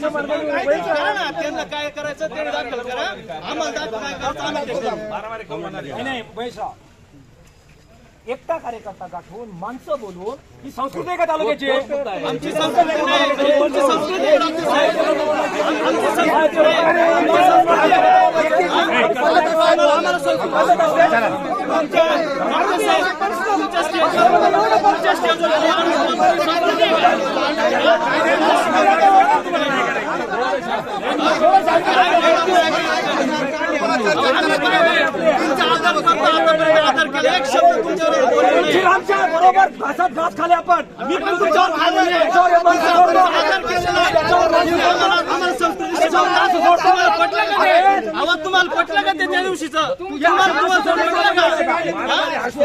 त्यांना काय करायचं ते दाखल करा. आम्हाला एकटा कार्यकर्ता गाठवून माणसं बोलवून ही संस्कृती आहे का तालुक्याची? आमची संस्कृती तुमची संस्कृती आहे, डॉक्टर साहेब. आमची संस्कृती नाही. आमची संस्कृती आहे. आम्हाला संस्कृती तुमच्या डॉक्टर साहेब, तुमच्या स्टेजवर तुमच्या स्टेजवर आम्ही संस्कृती आहे. तुमचा आदर करतो आतापर्यंत आदर केला एक शब्द तुमच्यावर बोललो नाही. आमच्या बरोबर घासात घास खाले आपण मी पण तुमच्यावर. तुम्हाला पटलं का ते? अहो, तुम्हाला पटलं का ते त्या दिवशीचं तुम्हाला तुम्हाला पटलं का?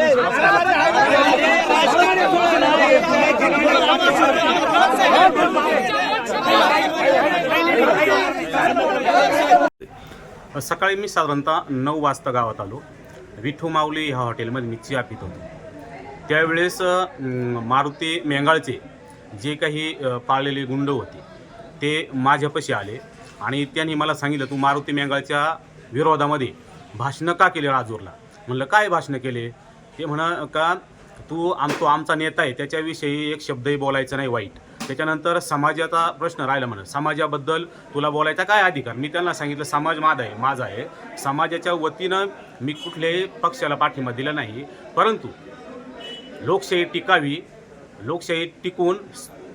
सकाळी मी साधारणतः नऊ वाजता गावात आलो. विठू माऊली ह्या हॉटेलमध्ये मी चिया पित होतो. त्यावेळेस मारुती मेंगाळचे जे काही पाळलेले गुंड होते ते माझ्यापाशी आले आणि त्यांनी मला सांगितलं तू मारुती मेंगाळच्या विरोधामध्ये भाषणं का केले राजूरला? म्हणलं काय भाषणं केले? ते म्हणा का तू आम तो आमचा नेता आहे त्याच्याविषयी एक शब्दही बोलायचा नाही वाईट. त्याच्यानंतर समाजाचा प्रश्न राहिला म्हणून. समाजाबद्दल तुला बोलायचा काय अधिकार? मी त्यांना सांगितलं समाज माझा आहे माझा आहे. समाजाच्या वतीनं मी कुठल्याही पक्षाला पाठिंबा दिला नाही. परंतु लोकशाही टिकावी लोकशाही टिकून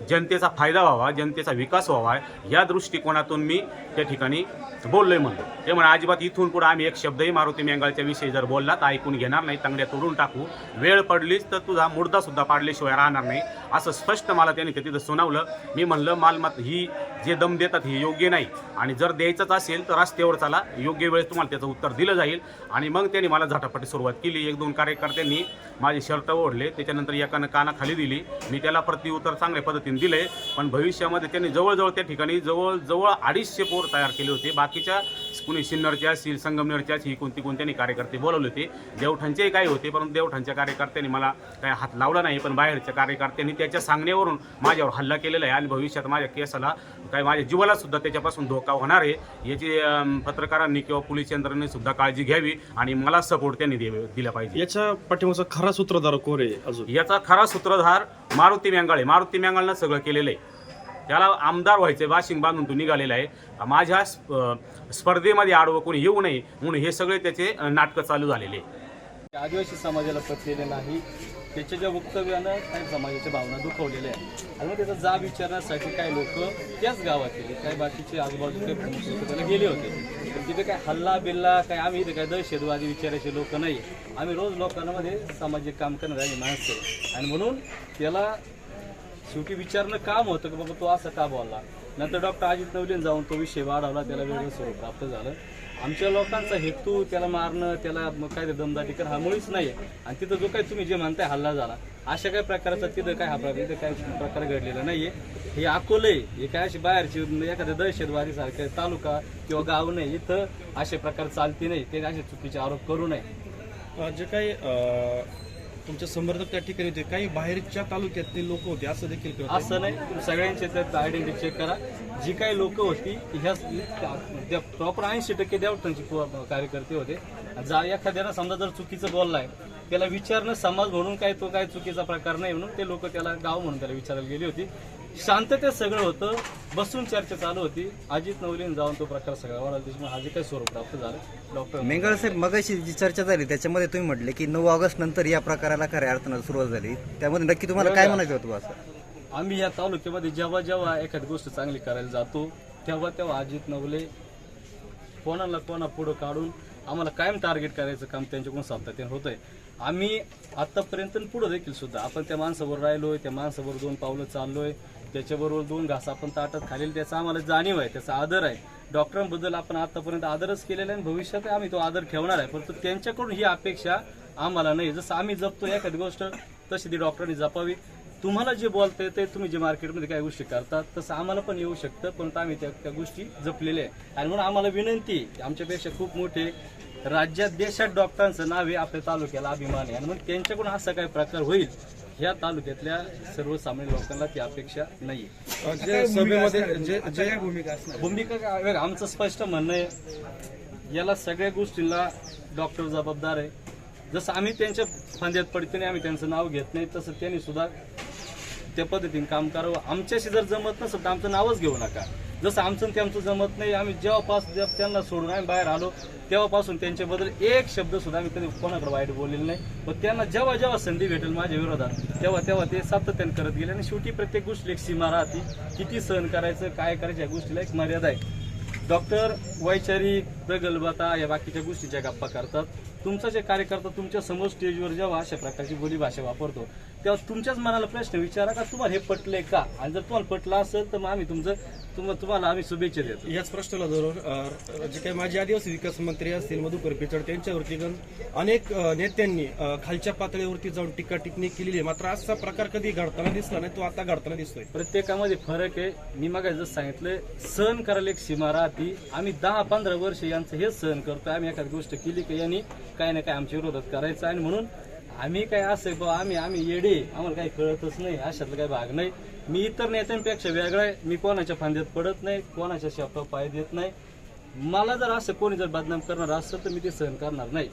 जनतेचा फायदा व्हावा जनतेचा विकास व्हावा या दृष्टिकोनातून मी त्या ठिकाणी बोललोय म्हणलं. ते म्हणा अजिबात इथून पुढे आम्ही एक शब्दही मारुती मेंगाळच्या विषयी जर बोलला तर ऐकून घेणार नाही तांगड्या तोडून टाकू. वेळ पडलीच तर तुझा मुर्दासुद्धा पाडल्याशिवाय राहणार नाही. असं स्पष्ट मला त्यांनी ते तिथं सुनावलं. मी म्हणलं मालमत्ता ही जे दम देतात हे योग्य नाही. आणि जर द्यायचंच असेल तर रस्त्यावर चला. योग्य वेळेस तुम्हाला त्याचं उत्तर दिलं जाईल. आणि मग त्यांनी मला झटापटी सुरुवात केली. एक दोन कार्यकर्त्यांनी माझे शर्ट ओढले. त्याच्यानंतर एकानं कानाखाली दिली. मी त्याला प्रतिउत्तर चांगल्या पद्धतीने दिले पण भविष्यामध्ये त्यांनी जवळजवळ त्या ठिकाणी जवळजवळ अडीचशे पोर तयार केले होते. बाकीच्या कुणी सिन्नरच्या असतील संगमनेरच्या ही कोणती कोणत्यानी कार्यकर्ते बोलवले होते? देवठाणचेही काही होते परंतु देवठाणच्या कार्यकर्त्यांनी मला काय हात लावला नाही पण बाहेरच्या कार्यकर्त्यांनी त्याच्या सांगण्यावरून माझ्यावर हल्ला केलेला आहे आणि भविष्यात माझ्या केसाला काय माझ्या जीवाला सुद्धा त्याच्यापासून धोका होणार आहे याची पत्रकारांनी किंवा पोलीस यंत्रणेने सुद्धा काळजी घ्यावी आणि मला सपोर्ट त्यांनी दिला पाहिजे. याच्या पाठीमागचा खरा सूत्रधार कोण आहे अजून? याचा खरा सूत्रधार मारुती मँगाळे मारुती मँगाळनं सगळं केलेलं आहे. त्याला आमदार व्हायचे वाशिंग बांधून तो निघालेला आहे. माझ्या स्प- स्पर्धेमध्ये आडवं कोणी येऊ नये म्हणून हे सगळे त्याचे नाटकं चालू झालेले आहे. आदिवासी समाजाला पतलेले नाही. त्याच्या ज्या वक्तव्यानं काही समाजाच्या भावना दुखवलेल्या आहेत. आणि मग त्याचा जाब विचारण्यासाठी काही लोक त्याच गावात गेले काही बाकीचे आजूबाजूचे त्याला गेले होते. तिथे काय हल्ला बिल्ला काय आम्ही इथे काय दहशतवादी विचारायचे लोक नाही. आम्ही रोज लोकांमध्ये सामाजिक काम करणारे माणसं आहे. आणि म्हणून त्याला शेवटी विचारणं काम होतं की बाबा तो असं का बोलला? नंतर डॉक्टर अजित नवलीन जाऊन तो विषय वाढवला त्याला वेगळं स्वरूप प्राप्त झालं. आमच्या लोकांचा हेतू त्याला मारणं त्याला मग काय ते दमदाटी करणं हा मुळीच नाही आणि तिथं जो काही तुम्ही जे म्हणताय हल्ला झाला अशा काही प्रकारचा तिथं काय हा प्रकार काय प्रकार घडलेला नाहीये. हे अकोले हे काय अशी बाहेरची एखाद्या दहशतवादी सारखे तालुका किंवा गाव नाही इथं असे प्रकार चालते नाही. ते असे चुकीचे आरोप करू नये. जे काही तुमच्या समर्थक त्या ठिकाणी होते. काही बाहेरच्या तालुक्यातले लोक होते असं देखील असं नाही. तुम्ही सगळ्यांचे त्यात आयडेंटिटी चेक करा. जी काही लोक होती ह्या प्रॉपर ऐंशी टक्के देवठांची कार्यकर्ते होते. जा एखाद्यानं समजा जर चुकीचं बोललाय त्याला विचारणं समाज म्हणून काय तो काय चुकीचा प्रकार नाही म्हणून ते लोक त्याला गाव म्हणून त्याला विचारायला गेली होती. शांततेत सगळं होतं. बसून चर्चा चालू होती. अजित नवलीन जाऊन तो प्रकार सगळा वाढला त्याच्यामुळे हा जे काही स्वरूप प्राप्त झालं डॉक्टर मेंगळ साहेब मगाशी जी चर्चा झाली त्याच्यामध्ये तुम्ही म्हटले की नऊ ऑगस्ट नंतर या प्रकाराला खऱ्या अर्थानं सुरुवात झाली. त्यामध्ये नक्की तुम्हाला काय म्हणायचं होतं असं? आम्ही या तालुक्यामध्ये जेव्हा जेव्हा एखादी गोष्ट चांगली करायला जातो तेव्हा तेव्हा अजित नवले कोणाला कोणा पुढं काढून आम्हाला कायम टार्गेट करायचं काम त्यांच्याकडून सातत्याने होतंय. आम्ही आतापर्यंत पुढं देखील सुद्धा आपण त्या माणसावर राहिलोय त्या माणसावर दोन पावलं चाललोय. त्याच्याबरोबर दोन घास आपण ताटात खालील त्याचा आम्हाला जाणीव आहे त्याचा आदर आहे. डॉक्टरांबद्दल आपण आतापर्यंत आदरच केलेला आहे आणि भविष्यात आम्ही तो आदर ठेवणार आहे. परंतु त्यांच्याकडून ही अपेक्षा आम्हाला नाही. जसं आम्ही जपतो एखादी गोष्ट तशी ती डॉक्टरांनी जपावी. तुम्हाला जे बोलता ते तुम्ही जे मार्केटमध्ये काही गोष्टी करतात तसं आम्हाला पण येऊ शकतं. पण आम्ही त्या त्या गोष्टी जपलेल्या आहे आणि म्हणून आम्हाला विनंती आमच्यापेक्षा खूप मोठे राज्यात देशात डॉक्टरांचं नाव आहे आपल्या तालुक्याला अभिमान आहे. आणि मग त्यांच्याकडून असा काही प्रकार होईल ह्या तालुक्यातल्या सर्वसामान्य लोकांना ती अपेक्षा नाही भूमिका काय आमचं स्पष्ट म्हणणं आहे याला सगळ्या गोष्टींना डॉक्टर जबाबदार आहे. जसं आम्ही त्यांच्या फांद्यात पडते नाही आम्ही त्यांचं नाव घेत नाही तसं त्यांनी सुद्धा त्या पद्धतीने काम करावं. आमच्याशी जर जमत नसेल तर आमचं नावच घेऊ नका. जसं आमचं त्यांचं जमत नाही आम्ही जेव्हापासून जेव्हा त्यांना सोडून आम्ही बाहेर आलो तेव्हापासून त्यांच्याबद्दल एक शब्द सुद्धा आम्ही कधी कोणाकडे वाईट बोललेला नाही. व त्यांना जेव्हा जेव्हा संधी भेटेल माझ्या विरोधात तेव्हा तेव्हा ते सातत्याने करत गेले आणि शेवटी प्रत्येक गोष्टी एक सीमा राहते. किती सहन करायचं काय करायचं या गोष्टीला एक मर्यादा आहे. डॉक्टर वैचारिक प्रगल्भता या बाकीच्या गोष्टीच्या गप्पा करतात तुमचा जे कार्यकर्ता तुमच्यासमोर स्टेजवर जेव्हा अशा प्रकारची बोलीभाषा वापरतो तेव्हा तुमच्याच मनाला प्रश्न विचारा का तुम्हाला हे पटलंय का? आणि जर तुम्हाला पटलं असेल तर मग आम्ही तुमचं तुम- तुम्हाला आम्ही शुभेच्छा देतो. याच प्रश्नाला धरून जे काही माजी आदिवासी विकास मंत्री असतील मधुकर पिचड त्यांच्यावरती गण अनेक नेत्यांनी खालच्या पातळीवरती जाऊन टीका टिप्पणी केलेली आहे. मात्र असा प्रकार कधी घडताना दिसला नाही तो आता घडताना दिसतोय. प्रत्येकामध्ये फरक आहे. मी मग जसं सांगितलं सहन करायला एक सीमा राहते. आम्ही दहा पंधरा वर्ष यांचं हेच सहन करतो आम्ही एखादी गोष्ट केली की यांनी काय ना काय आमच्या विरोधात करायचं आणि म्हणून आम्ही काय असं आहे, आम्ही आम्ही येडे आम्हाला काही कळतच नाही. अशातला काही भाग नाही. मी इतर नेत्यांपेक्षा वेगळा आहे. मी कोणाच्या फांद्यात पडत नाही. कोणाच्या शेपटा पाय देत नाही. मला जर असं कोणी जर बदनाम करणार असतं तर मी ते सहन करणार नाही.